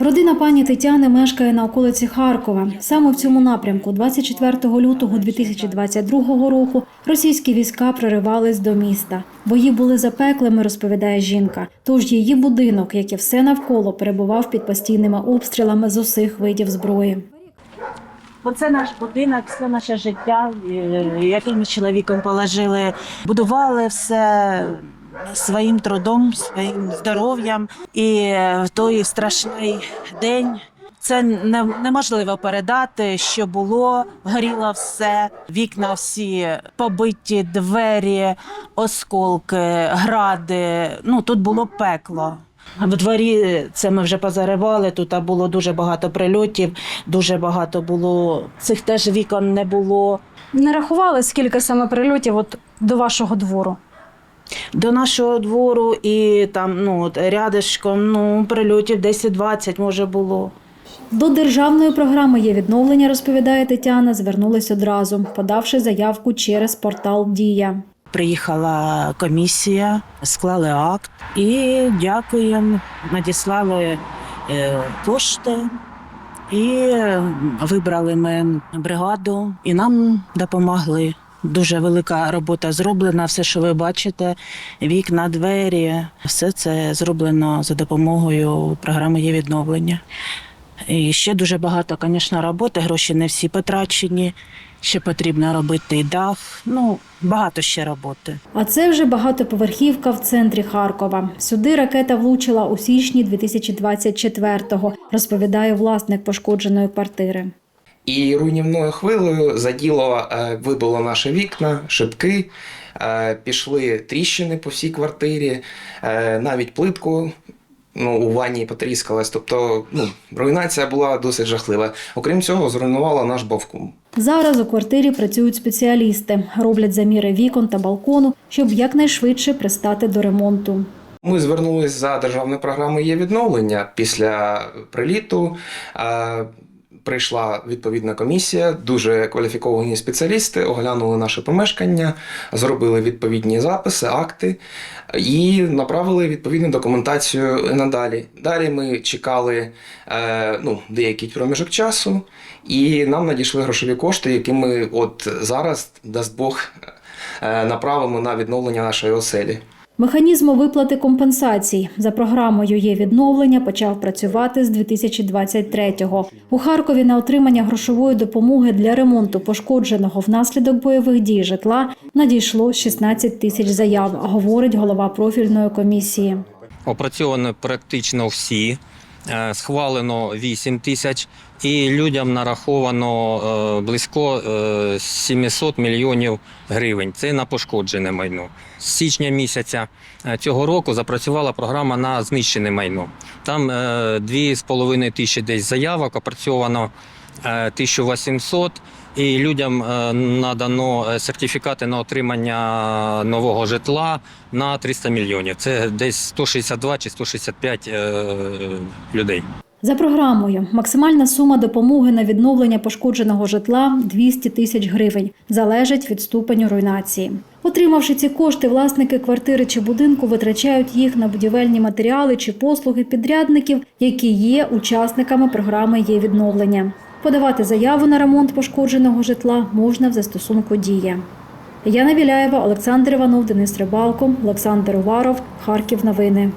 Родина пані Тетяни мешкає на околиці Харкова. Саме в цьому напрямку, 24 лютого 2022 року, російські війська проривались до міста. Бої були запеклими, розповідає жінка. Тож її будинок, як і все навколо, перебував під постійними обстрілами з усіх видів зброї. Оце наш будинок, все наше життя, е, яке ми з чоловіком положили. Будували все своїм трудом, своїм здоров'ям. І в той страшний день це неможливо передати, що було. Горіло все, вікна всі побиті, двері, осколки, гради. Ну тут було пекло. В дворі це ми вже позаривали. Тут було дуже багато прильотів, дуже багато було цих теж вікон не було. Не рахували, скільки саме прильотів от до вашого двору. До нашого двору і там ну от рядишком ну прильотів 10-20 може було. До державної програми є відновлення, розповідає Тетяна. Звернулись одразу, подавши заявку через портал Дія. Приїхала комісія, склали акт і дякуємо. Надіслали е, кошти і вибрали ми бригаду, і нам допомогли. Дуже велика робота зроблена. Все, що ви бачите, вікна, двері, все це зроблено за допомогою програми є відновлення. І ще дуже багато, звісно, роботи. Гроші не всі потрачені. Ще потрібно робити і дах. Ну, багато ще роботи. А це вже багатоповерхівка в центрі Харкова. Сюди ракета влучила у січні 2024-го, розповідає власник пошкодженої квартири. І руйнівною хвилею заділо, е, вибило наші вікна, шибки, е, пішли тріщини по всій квартирі, е, навіть плитку. Ну, у ванні потріскалась, тобто ну, руйнація була досить жахлива. Окрім цього, зруйнувала наш бовкум. Зараз у квартирі працюють спеціалісти, роблять заміри вікон та балкону, щоб якнайшвидше пристати до ремонту. Ми звернулись за державною програмою є відновлення після приліту. Прийшла відповідна комісія, дуже кваліфіковані спеціалісти, оглянули наше помешкання, зробили відповідні записи, акти і направили відповідну документацію надалі. Далі ми чекали е, ну, деякий проміжок часу, і нам надійшли грошові кошти, які ми от зараз, дасть Бог, е, направимо на відновлення нашої оселі. Механізм виплати компенсацій за програмою є відновлення почав працювати з 2023-го. У Харкові на отримання грошової допомоги для ремонту пошкодженого внаслідок бойових дій житла надійшло 16 тисяч заяв, говорить голова профільної комісії. Опрацьовано практично всі, е, схвалено 8 тисяч, і людям нараховано е, близько е, 700 мільйонів гривень. Це на пошкоджене майно. З січня місяця е, цього року запрацювала програма на знищене майно. Там е, 2,5 тисячі десь заявок, опрацьовано е, 1800. І людям е, надано е, сертифікати на отримання нового житла на 300 мільйонів. Це десь 162 чи 165 е, людей. За програмою максимальна сума допомоги на відновлення пошкодженого житла 200 тисяч гривень. Залежить від ступеню руйнації. Отримавши ці кошти, власники квартири чи будинку витрачають їх на будівельні матеріали чи послуги підрядників, які є учасниками програми є відновлення. Подавати заяву на ремонт пошкодженого житла можна в застосунку Дія. Яна Біляєва, Олександр Іванов, Денис Рибалко, Олександр Уваров, Харків. Новини.